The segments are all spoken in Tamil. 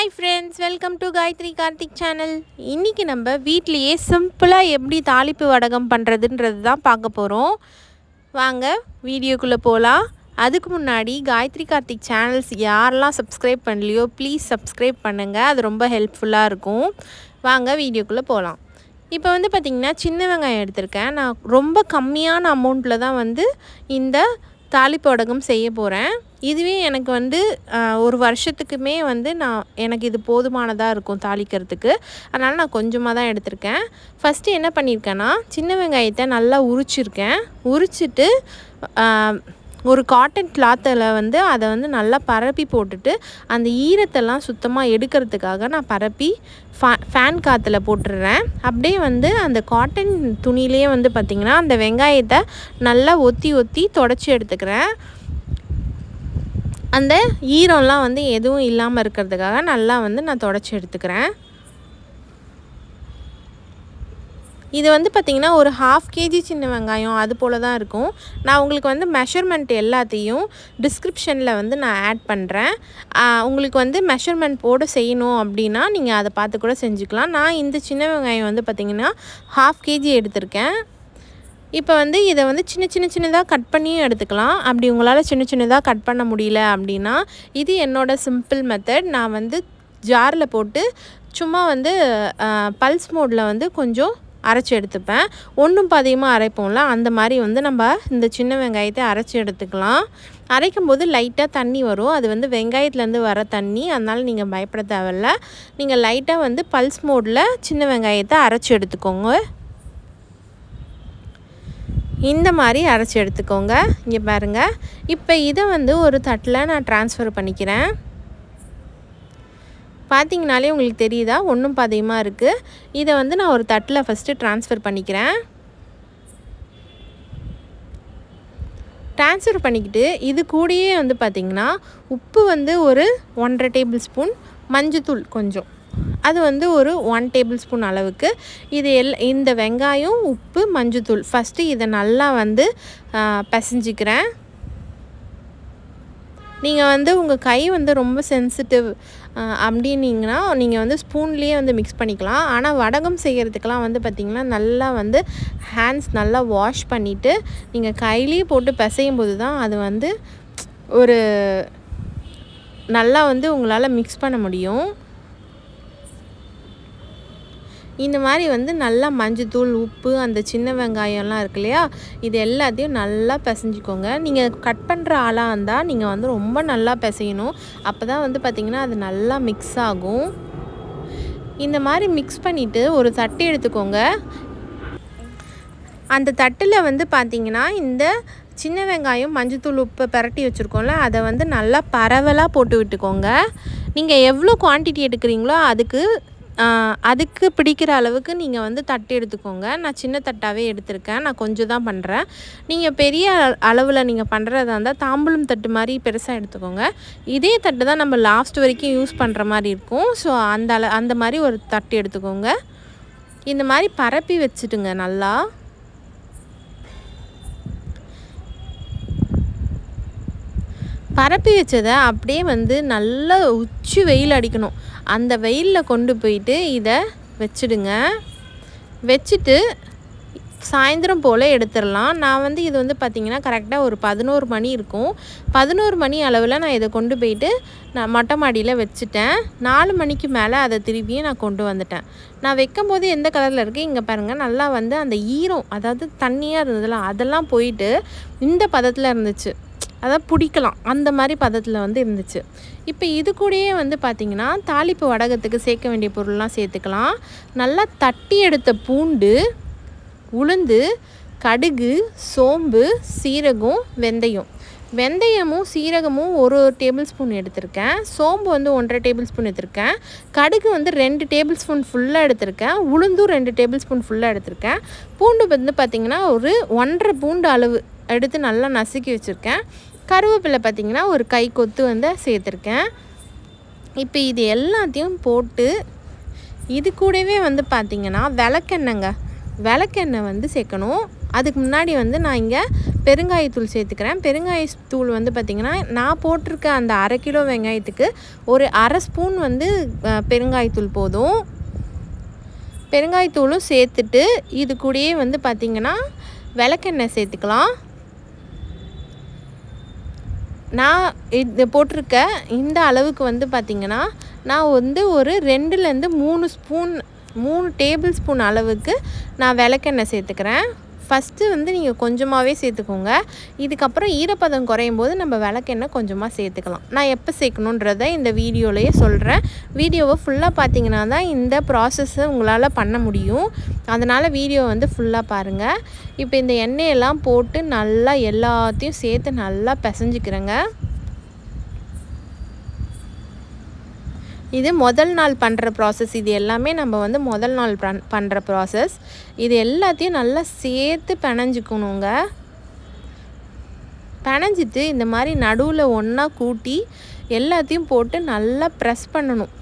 Hi friends welcome to Gayathri Karthik channel இன்றைக்கி நம்ம வீட்லேயே சிம்பிளாக எப்படி தாளிப்பு வடகம் பண்ணுறதுன்றது தான் பார்க்க போகிறோம் வாங்க வீடியோக்குள்ளே போகலாம் அதுக்கு முன்னாடி காயத்ரி கார்த்திக் சேனல்ஸ் யாரெல்லாம் சப்ஸ்கிரைப் பண்ணலையோ ப்ளீஸ் சப்ஸ்கிரைப் பண்ணுங்கள் அது ரொம்ப ஹெல்ப்ஃபுல்லாக இருக்கும். வாங்க வீடியோக்குள்ளே போகலாம் இப்போ வந்து பார்த்திங்கன்னா சின்ன வெங்காயம் எடுத்திருக்கேன். நான் ரொம்ப கம்மியான அமௌண்ட்டில் தான் வந்து இந்த தாளிப்பு வடகம் செய்ய போகிறேன் இதுவே எனக்கு வந்து ஒரு வருஷத்துக்குமே வந்து நான் எனக்கு இது போதுமானதாக இருக்கும் தாளிக்கிறதுக்கு. அதனால் நான் கொஞ்சமாக தான் எடுத்திருக்கேன். ஃபஸ்ட்டு என்ன பண்ணியிருக்கேன்னா சின்ன வெங்காயத்தை நல்லா உரிச்சிருக்கேன். உரிச்சிட்டு ஒரு காட்டன் கிளாத்தில் வந்து அதை வந்து நல்லா பரப்பி போட்டுட்டு அந்த ஈரத்தெல்லாம் சுத்தமாக எடுக்கிறதுக்காக நான் பரப்பி ஃபே ஃபேன் காற்றுல போட்டுடுறேன் அப்படியே வந்து அந்த காட்டன் துணியிலே வந்து பார்த்திங்கன்னா அந்த வெங்காயத்தை நல்லா ஒத்தி ஒத்தி தொடச்சி எடுத்துக்கிறேன். அந்த ஈரம்லாம் வந்து எதுவும் இல்லாமல் இருக்கிறதுக்காக நல்லா வந்து நான் தொடச்சி எடுத்துக்கிறேன். இது வந்து பார்த்திங்கன்னா ஒரு ஹாஃப் கேஜி சின்ன வெங்காயம் அது போல் தான் இருக்கும். நான் உங்களுக்கு வந்து மெஷர்மெண்ட் எல்லாத்தையும் டிஸ்கிரிப்ஷனில் வந்து நான் ஆட் பண்ணுறேன் உங்களுக்கு வந்து மெஷர்மெண்ட் போட செய்யணும் அப்படின்னா நீங்கள் அதை பார்த்து கூட செஞ்சுக்கலாம். நான் இந்த சின்ன வெங்காயம் வந்து பார்த்திங்கன்னா ஹாஃப் கேஜி எடுத்திருக்கேன். இப்போ வந்து இதை வந்து சின்ன சின்ன சின்னதாக கட் பண்ணியும் எடுத்துக்கலாம். அப்படி உங்களால் சின்ன சின்னதாக கட் பண்ண முடியல அப்படின்னா இது என்னோடய சிம்பிள் மெத்தட் நான் வந்து ஜாரில் போட்டு சும்மா வந்து பல்ஸ் மோடில் வந்து கொஞ்சம் அரைச்சி எடுத்துப்பேன். ஒன்றும் பாதியமாக அரைப்போம்ல அந்த மாதிரி வந்து நம்ம இந்த சின்ன வெங்காயத்தை அரைச்சி எடுத்துக்கலாம். அரைக்கும் போது லைட்டாக தண்ணி வரும். அது வந்து வெங்காயத்துலேருந்து வர தண்ணி. அதனால் நீங்கள் பயப்பட தேவையில்ல. நீங்கள் லைட்டாக வந்து பல்ஸ் மோடில் சின்ன வெங்காயத்தை அரைச்சி எடுத்துக்கோங்க. இந்த மாதிரி அரைச்சி எடுத்துக்கோங்க. இங்கே பாருங்கள் இப்போ இதை வந்து ஒரு தட்டில் நான் ட்ரான்ஸ்ஃபர் பண்ணிக்கிறேன். பார்த்தீங்கனாலே உங்களுக்கு தெரியுதா? ஒன்றும் பாதியமாக இருக்குது இதை வந்து நான் ஒரு தட்டில் ஃபஸ்ட்டு ட்ரான்ஸ்ஃபர் பண்ணிக்கிறேன். ட்ரான்ஸ்ஃபர் பண்ணிக்கிட்டு இது கூடயே வந்து பார்த்திங்கன்னா உப்பு வந்து ஒரு ஒன்றரை டேபிள் ஸ்பூன் மஞ்சத்தூள் கொஞ்சம். அது வந்து ஒரு ஒன் டேபிள் ஸ்பூன் அளவுக்கு. இது எல் இந்த வெங்காயம் உப்பு மஞ்சத்தூள் ஃபஸ்ட்டு இதை நல்லா வந்து பசைஞ்சிக்கிறேன் பிசைஞ்சிக்கிறேன். நீங்கள் வந்து உங்கள் கை வந்து ரொம்ப சென்சிட்டிவ் அப்படின்னீங்கன்னா நீங்கள் வந்து ஸ்பூன்லேயே வந்து மிக்ஸ் பண்ணிக்கலாம். ஆனால் வடகம் செய்கிறதுக்கெலாம் வந்து பார்த்திங்கன்னா நல்லா வந்து ஹேண்ட்ஸ் நல்லா வாஷ் பண்ணிவிட்டு நீங்கள் கையிலேயே போட்டு பிசையும் போது தான் அது வந்து ஒரு நல்லா வந்து உங்களால் மிக்ஸ் பண்ண முடியும். இந்த மாதிரி வந்து நல்லா மஞ்சத்தூள் உப்பு அந்த சின்ன வெங்காயம்லாம் இருக்கு இல்லையா? இது எல்லாத்தையும் நல்லா பிசைஞ்சிக்கோங்க. நீங்கள் கட் பண்ணுற ஆளாக இருந்தால் நீங்கள் வந்து ரொம்ப நல்லா பிசையணும். அப்போ தான் வந்து பார்த்திங்கன்னா அது நல்லா மிக்ஸ் ஆகும். இந்த மாதிரி மிக்ஸ் பண்ணிவிட்டு ஒரு தட்டு எடுத்துக்கோங்க. அந்த தட்டில் வந்து பார்த்தீங்கன்னா இந்த சின்ன வெங்காயம் மஞ்சத்தூள் உப்பு பிரட்டி வச்சுருக்கோம்ல அதை வந்து நல்லா பரவலாக போட்டு விட்டுக்கோங்க. நீங்கள் எவ்வளோ குவான்டிட்டி எடுக்கிறீங்களோ அதுக்கு அதுக்கு பிடிக்கிற அளவுக்கு நீங்கள் வந்து தட்டு எடுத்துக்கோங்க. நான் சின்ன தட்டாகவே எடுத்திருக்கேன். நான் கொஞ்சம் தான் பண்ணுறேன் நீங்கள் பெரிய அளவில் நீங்கள் பண்ணுறதா இருந்தால் தாம்பூலம் தட்டு மாதிரி பெருசாக எடுத்துக்கோங்க. இதே தட்டு தான் நம்ம லாஸ்ட் வரைக்கும் யூஸ் பண்ணுற மாதிரி இருக்கும். ஸோ அந்த அள அந்த மாதிரி ஒரு தட்டு எடுத்துக்கோங்க. இந்த மாதிரி பரப்பி வச்சுட்டுங்க நல்லா. பரப்பி வச்சதை அப்படியே வந்து நல்லா உச்சி வெயில் அடிக்கணும். அந்த வெயிலில் கொண்டு போயிட்டு இதை வச்சுடுங்க. வச்சுட்டு சாயந்தரம் போல் எடுத்துடலாம். நான் வந்து இது வந்து பார்த்திங்கன்னா கரெக்டாக ஒரு பதினோரு மணி இருக்கும். பதினோரு மணி அளவில் நான் இதை கொண்டு போயிட்டு நான் மொட்டை மாடியில் வச்சுட்டேன். நாலு மணிக்கு மேலே அதை திருப்பியும் நான் கொண்டு வந்துட்டேன். நான் வைக்கும் போது எந்த கலரில் இருக்குது இங்கே பாருங்கள் நல்லா வந்து அந்த ஈரம் அதாவது தண்ணியாக இருந்ததுல அதெல்லாம் போயிட்டு இந்த பதத்தில் இருந்துச்சு. அதாவது பிடிக்கலாம். அந்த மாதிரி பதத்தில் வந்து இருந்துச்சு. இப்போ இது கூடயே வந்து பார்த்திங்கன்னா தாளிப்பு வடகத்துக்கு சேர்க்க வேண்டிய பொருள்லாம் சேர்த்துக்கலாம். நல்லா தட்டி எடுத்த பூண்டு உளுந்து கடுகு சோம்பு சீரகம் வெந்தயம். வெந்தயமும் சீரகமும் ஒரு டேபிள் ஸ்பூன் எடுத்திருக்கேன். சோம்பு வந்து ஒன்றரை டேபிள் ஸ்பூன் எடுத்திருக்கேன். கடுகு வந்து ரெண்டு டேபிள் ஸ்பூன் ஃபுல்லாக எடுத்திருக்கேன். உளுந்தும் ரெண்டு டேபிள் ஸ்பூன் ஃபுல்லாக எடுத்திருக்கேன். பூண்டு வந்து பார்த்திங்கன்னா ஒரு ஒன்றரை பூண்டு அளவு எடுத்து நல்லா நசுக்கி வச்சுருக்கேன். கருவேப்பிலை பார்த்திங்கன்னா ஒரு கை கொத்து வந்து சேர்த்துருக்கேன். இப்போ இது எல்லாத்தையும் போட்டு இது கூடவே வந்து பார்த்திங்கன்னா விளக்கெண்ணெங்க. விளக்கெண்ணெய் வந்து சேர்க்கணும். அதுக்கு முன்னாடி வந்து நான் இங்கே பெருங்காயத்தூள் சேர்த்துக்கிறேன். பெருங்காயத்தூள் வந்து பார்த்திங்கன்னா நான் போட்டிருக்க அந்த அரை கிலோ வெங்காயத்துக்கு ஒரு அரை ஸ்பூன் வந்து பெருங்காயத்தூள் போதும். பெருங்காயத்தூளும் சேர்த்துட்டு இது கூடயே வந்து பார்த்திங்கன்னா விளக்கெண்ணெய் சேர்த்துக்கலாம். நான் இது போட்டிருக்க இந்த அளவுக்கு வந்து பார்த்திங்கன்னா நான் வந்து ஒரு ரெண்டுலேருந்து மூணு ஸ்பூன் மூணு டேபிள் ஸ்பூன் அளவுக்கு நான் விளக்கெண்ணெய் சேர்த்துக்கிறேன். ஃபஸ்ட்டு வந்து நீங்கள் கொஞ்சமாகவே சேர்த்துக்கோங்க. இதுக்கப்புறம் ஈரப்பதம் குறையும் போது நம்ம விளக்கெண்ணெய் கொஞ்சமாக சேர்த்துக்கலாம். நான் எப்போ சேர்க்கணுன்றதை இந்த வீடியோலையே சொல்கிறேன் வீடியோவை ஃபுல்லாக பார்த்தீங்கன்னா தான் இந்த ப்ராசஸ்ஸை உங்களால் பண்ண முடியும். அதனால் வீடியோ வந்து ஃபுல்லாக பாருங்கள் இப்போ இந்த எண்ணெயெல்லாம் போட்டு நல்லா எல்லாத்தையும் சேர்த்து நல்லா பிசைஞ்சிக்கிறேங்க. இது முதல் நாள் பண்ணுற ப்ராசஸ் இது எல்லாமே நம்ம வந்து முதல் நாள் பண் பண்ணுற ப்ராசஸ் இது எல்லாத்தையும் நல்லா சேர்த்து பிணைஞ்சிக்கணுங்க. பிணைஞ்சிட்டு இந்த மாதிரி நடுவில் ஒன்றா கூட்டி எல்லாத்தையும் போட்டு நல்லா ப்ரெஸ் பண்ணணும்.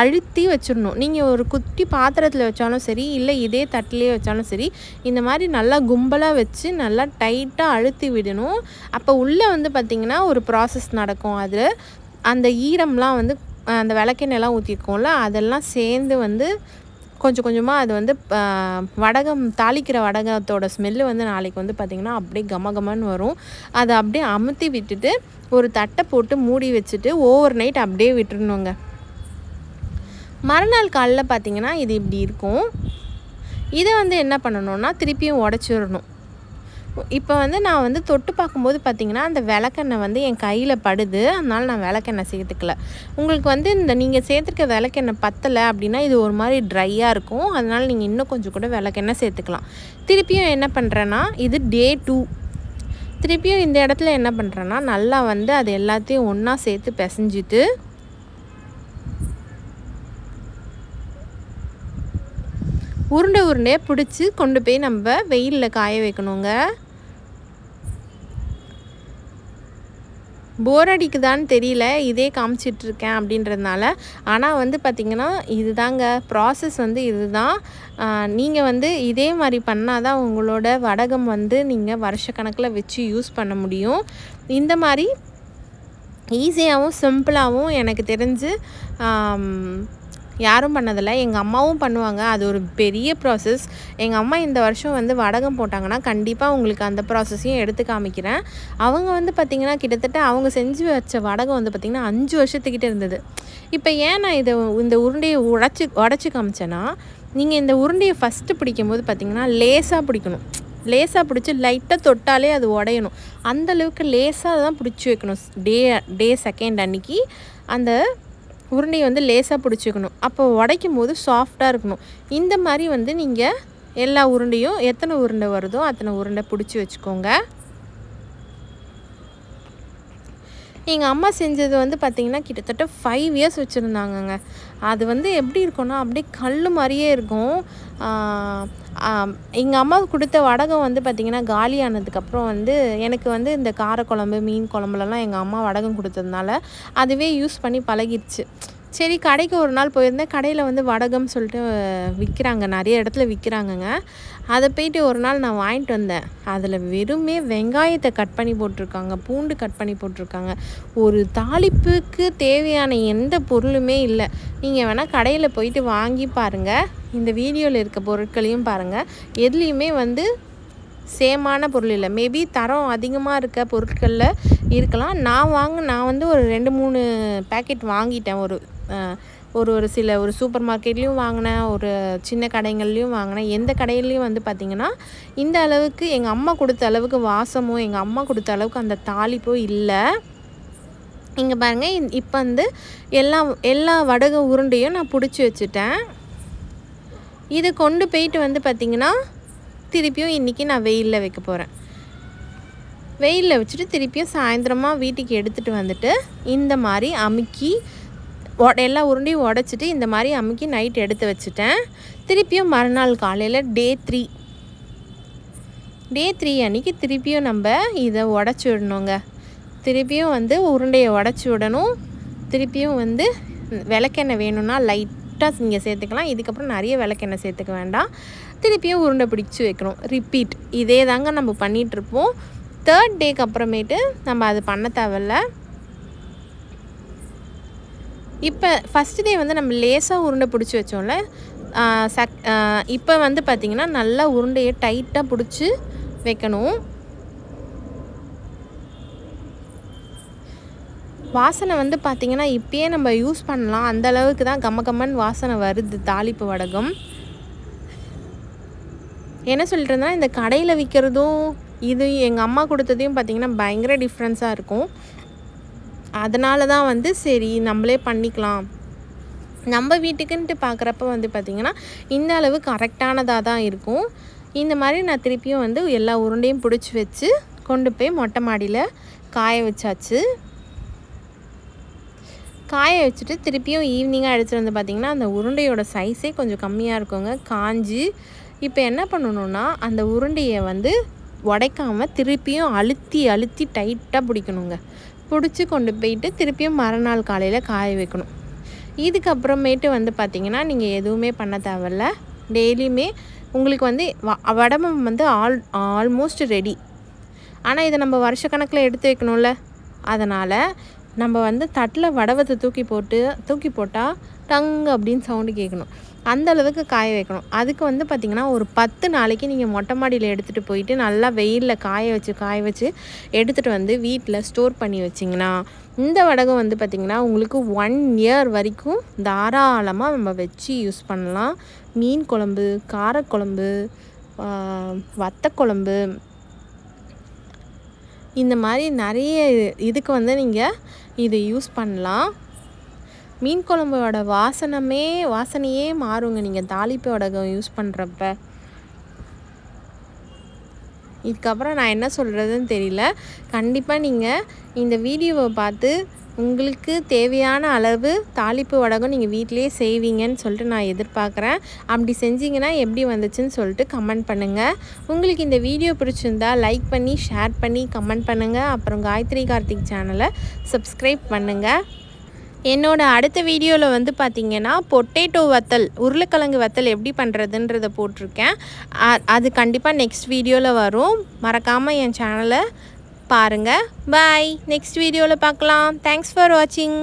அழுத்தி வச்சிடணும். நீங்கள் ஒரு குட்டி பாத்திரத்தில் வச்சாலும் சரி இல்லை இதே தட்டிலே வச்சாலும் சரி இந்த மாதிரி நல்லா கும்பலாக வச்சு நல்லா டைட்டாக அழுத்தி விடணும். அப்போ உள்ளே வந்து பார்த்திங்கன்னா ஒரு ப்ராசஸ் நடக்கும் அதில் அந்த ஈரம்லாம் வந்து அந்த விளக்கெண்ணெய்லாம் ஊற்றிருக்கோம்ல அதெல்லாம் சேர்ந்து வந்து கொஞ்சம் கொஞ்சமாக அது வந்து வடகம் தாளிக்கிற வடகத்தோட ஸ்மெல்லு வந்து நாளைக்கு வந்து பார்த்திங்கன்னா அப்படியே கம கமன்னு வரும். அதை அப்படியே அமுத்தி விட்டுட்டு ஒரு தட்டை போட்டு மூடி வச்சுட்டு ஓவர் நைட் அப்படியே விட்டுருணுங்க மறுநாள் காலைல பார்த்தீங்கன்னா இது இப்படி இருக்கும். இதை வந்து என்ன பண்ணணும்னா திருப்பியும் உடச்சிடணும். இப்போ வந்து நான் வந்து தொட்டு பார்க்கும்போது பார்த்தீங்கன்னா அந்த விளக்கெண்ணெய் வந்து என் கையில் படுது. அதனால் நான் விளக்கெண்ணெய் சேர்த்துக்கல. உங்களுக்கு வந்து இந்த நீங்கள் சேர்த்துருக்க விளக்கெண்ணெய் பத்தலை அப்படின்னா இது ஒரு மாதிரி ட்ரையாக இருக்கும். அதனால் நீங்கள் இன்னும் கொஞ்சம் கூட விளக்கெண்ணெய் சேர்த்துக்கலாம். திருப்பியும் என்ன பண்ணுறேன்னா இது டே டூ திருப்பியும் இந்த இடத்துல என்ன பண்ணுறேன்னா நல்லா வந்து அது எல்லாத்தையும் ஒன்றா சேர்த்து பிசைஞ்சிட்டு உருண்டை உருண்டையாக பிடிச்சி கொண்டு போய் நம்ம வெயிலில் காய வைக்கணுங்க. போர் அடிக்குதான்னு தெரியல இதே காமிச்சிட்ருக்கேன் அப்படின்றதுனால. ஆனால் வந்து பார்த்திங்கன்னா இதுதாங்க. ப்ராசஸ் வந்து இதுதான். நீங்கள் வந்து இதே மாதிரி பண்ணால் தான் உங்களோட வடகம் வந்து நீங்கள் வருஷக்கணக்கில் வச்சு யூஸ் பண்ண முடியும். இந்த மாதிரி ஈஸியாகவும் சிம்பிளாகவும் எனக்கு தெரிஞ்சு யாரும் பண்ணதில்லை. எங்கள் அம்மாவும் பண்ணுவாங்க. அது ஒரு பெரிய ப்ராசஸ் எங்கள் அம்மா இந்த வருஷம் வந்து வடகம் போட்டாங்கன்னா கண்டிப்பாக உங்களுக்கு அந்த ப்ராசஸையும் எடுத்து காமிக்கிறேன். அவங்க வந்து பார்த்திங்கன்னா கிட்டத்தட்ட அவங்க செஞ்சு வச்ச வடகம் வந்து பார்த்திங்கன்னா அஞ்சு வருஷத்துக்கிட்ட இருந்தது. இப்போ ஏன் நான் இதை இந்த உருண்டையை உடச்சி உடச்சி காமிச்சேன்னா நீங்கள் இந்த உருண்டையை ஃபஸ்ட்டு பிடிக்கும்போது பார்த்திங்கன்னா லேசாக பிடிக்கணும். லேசாக பிடிச்சி லைட்டாக தொட்டாலே அது உடையணும். அந்த அளவுக்கு லேசாக தான் பிடிச்சி வைக்கணும். டே டே செகண்ட் அன்னைக்கு அந்த உருண்டையை வந்து லேசாக பிடிச்சிக்கணும். அப்போ உடைக்கும் போது சாஃப்டாக இருக்கணும். இந்த மாதிரி வந்து நீங்கள் எல்லா உருண்டையும் எத்தனை உருண்டை வருதோ அத்தனை உருண்டை பிடிச்சி வச்சுக்கோங்க. எங்கள் அம்மா செஞ்சது வந்து பார்த்திங்கன்னா கிட்டத்தட்ட ஃபைவ் இயர்ஸ் வச்சுருந்தாங்கங்க. அது வந்து எப்படி இருக்கும்னா அப்படியே கல் மாதிரியே இருக்கும். எங்கள் அம்மா கொடுத்த வடகம் வந்து பார்த்திங்கன்னா காலியானதுக்கப்புறம் வந்து எனக்கு வந்து இந்த காரக்குழம்பு மீன் குழம்புலலாம் எங்கள் அம்மா வடகம் கொடுத்ததுனால அதுவே யூஸ் பண்ணி பழகிடுச்சு சரி கடைக்கு ஒரு நாள் போயிருந்தேன். கடையில் வந்து வடகம் சொல்லிட்டு விற்கிறாங்க நிறைய இடத்துல விற்கிறாங்கங்க அதை போயிட்டு ஒரு நாள் நான் வாங்கிட்டு வந்தேன். அதில் வெறுமே வெங்காயத்தை கட் பண்ணி போட்டிருக்காங்க பூண்டு கட் பண்ணி போட்டிருக்காங்க. ஒரு தாளிப்புக்கு தேவையான எந்த பொருளுமே இல்லை. நீங்கள் வேணால் கடையில் போயிட்டு வாங்கி பாருங்கள் இந்த வீடியோவில் இருக்க பொருட்களையும் பாருங்கள் எதுலேயுமே வந்து சேமான பொருள் இல்லை. மேபி தரம் அதிகமாக இருக்க பொருட்களில் இருக்கலாம். நான் வாங்க நான் வந்து ஒரு ரெண்டு மூணு பேக்கெட் வாங்கிட்டேன். ஒரு ஒரு ஒரு சில ஒரு சூப்பர் மார்க்கெட்லேயும் வாங்கினேன். ஒரு சின்ன கடைங்கள்லேயும் வாங்கினேன். எந்த கடையிலையும் வந்து பார்த்திங்கன்னா இந்த அளவுக்கு எங்கள் அம்மா கொடுத்த அளவுக்கு வாசமோ எங்கள் அம்மா கொடுத்த அளவுக்கு அந்த தாளிப்போ இல்லை. இங்கே பாருங்கள் இப்போ வந்து எல்லா எல்லா வடக உருண்டையும் நான் பிடிச்சி வச்சுட்டேன். இதை கொண்டு போயிட்டு வந்து பார்த்திங்கன்னா திருப்பியும் இன்றைக்கி நான் வெயிலில் வைக்க போகிறேன் வெயிலில் வச்சுட்டு திருப்பியும் சாயந்தரமாக வீட்டுக்கு எடுத்துகிட்டு வந்துட்டு இந்த மாதிரி அமுக்கி எல்லா உருண்டையும் உடச்சிட்டு இந்த மாதிரி அமுக்கி நைட் எடுத்து வச்சுட்டேன். திருப்பியும் மறுநாள் காலையில் டே த்ரீ டே த்ரீ அன்றைக்கி திருப்பியும் நம்ம இதை உடச்சி விடணுங்க. திருப்பியும் வந்து உருண்டையை உடச்சி விடணும். திருப்பியும் வந்து விளக்கெண்ணெய் வேணும்னா லைட்டாக நீங்கள் சேர்த்துக்கலாம். இதுக்கப்புறம் நிறைய விளக்கெண்ணெய் சேர்த்துக்க வேண்டாம். திருப்பியும் உருண்டை பிடிச்சி வைக்கணும். ரிப்பீட் இதே தாங்க நம்ம பண்ணிகிட்ருப்போம் தேர்ட் டேக்கு அப்புறமேட்டு நம்ம அது பண்ண தேவையில்ல. இப்போ ஃபஸ்ட்டு டே வந்து நம்ம லேசாக உருண்டை பிடிச்சி வச்சோம்ல. சக் இப்போ வந்து பார்த்திங்கன்னா நல்லா உருண்டையை டைட்டாக பிடிச்சி வைக்கணும். வாசனை வந்து பார்த்திங்கன்னா இப்பயே நம்ம யூஸ் பண்ணலாம். அந்த அளவுக்கு தான் கம்ம கம்மன் வாசனை வருது தாளிப்பு வடகம். என்ன சொல்லிட்டு இந்த கடையில் விற்கிறதும் இது எங்கள் அம்மா கொடுத்ததையும் பார்த்திங்கன்னா பயங்கர டிஃப்ரென்ஸாக இருக்கும். அதனால தான் வந்து சரி நம்மளே பண்ணிக்கலாம். நம்ம வீட்டுக்குன்ட்டு பார்க்குறப்ப வந்து பார்த்திங்கன்னா இந்த அளவு கரெக்டானதாக தான் இருக்கும். இந்த மாதிரி நான் திருப்பியும் வந்து எல்லா உருண்டையும் பிடிச்சி வச்சு கொண்டு போய் மொட்டை மாடியில் காய வச்சாச்சு. காய வச்சுட்டு திருப்பியும் ஈவினிங்காக எடுத்துகிட்டு வந்து பார்த்திங்கன்னா அந்த உருண்டையோட சைஸே கொஞ்சம் கம்மியாக இருக்குங்க. காஞ்சி. இப்போ என்ன பண்ணணுன்னா அந்த உருண்டையை வந்து உடைக்காமல் திருப்பியும் அழுத்தி அழுத்தி டைட்டாக பிடிக்கணுங்க. பிடிச்சி கொண்டு போயிட்டு திருப்பியும் மறுநாள் காலையில் காய வைக்கணும். இதுக்கப்புறமேட்டு வந்து பார்த்திங்கன்னா நீங்கள் எதுவுமே பண்ண தேவையில்ல. டெய்லியுமே உங்களுக்கு வந்து வ வடமம் வந்து ஆல் ஆல்மோஸ்ட் ரெடி ஆனால் இதை நம்ம வருஷக்கணக்கில் எடுத்து வைக்கணும்ல. அதனால் நம்ம வந்து தட்டில் வடவத்தை தூக்கி போட்டு தூக்கி போட்டால் டங் அப்படின்னு சவுண்டு கேட்கணும். அந்த அளவுக்கு காய வைக்கணும். அதுக்கு வந்து பார்த்திங்கன்னா ஒரு பத்து நாளைக்கு நீங்கள் மொட்டை மாடியில் எடுத்துகிட்டு போயிட்டு நல்லா வெயிலில் காய வச்சு காய வச்சு எடுத்துகிட்டு வந்து வீட்டில் ஸ்டோர் பண்ணி வச்சிங்கன்னா இந்த வடகம் வந்து பார்த்திங்கன்னா உங்களுக்கு ஒன் இயர் வரைக்கும் தாராளமாக நம்ம வச்சு யூஸ் பண்ணலாம். மீன் குழம்பு காரக்குழம்பு வத்தக்குழம்பு இந்த மாதிரி நிறைய இதுக்கு வந்து நீங்கள் இதை யூஸ் பண்ணலாம். மீன் குழம்போட வாசனமே வாசனையே மாறுங்க. நீங்கள் தாளிப்போட யூஸ் பண்ணுறப்ப இதுக்கப்புறம் நான் என்ன சொல்கிறதுன்னு தெரியல. கண்டிப்பாக நீங்கள் இந்த வீடியோவை பார்த்து உங்களுக்கு தேவையான அளவு தாளிப்பு வடகம் நீங்கள் வீட்டிலேயே செய்வீங்கன்னு சொல்லிட்டு நான் எதிர்பார்க்குறேன். அப்படி செஞ்சீங்கன்னா எப்படி வந்துச்சுன்னு சொல்லிட்டு கமெண்ட் பண்ணுங்கள் உங்களுக்கு இந்த வீடியோ பிடிச்சிருந்தா லைக் பண்ணி ஷேர் பண்ணி கமெண்ட் பண்ணுங்கள் அப்புறம் காயத்ரி கார்த்திக் சேனலை சப்ஸ்கிரைப் பண்ணுங்கள் என்னோட அடுத்த வீடியோவில் வந்து பார்த்திங்கன்னா பொட்டேட்டோ வத்தல் உருளைக்கிழங்கு வத்தல் எப்படி பண்ணுறதுன்றத போட்டிருக்கேன். அது கண்டிப்பாக நெக்ஸ்ட் வீடியோவில் வரும். மறக்காமல் என் சேனலை பாருங்கள் பாய் நெக்ஸ்ட் வீடியோவில் பார்க்கலாம். தேங்க்ஸ் ஃபார் வாட்சிங்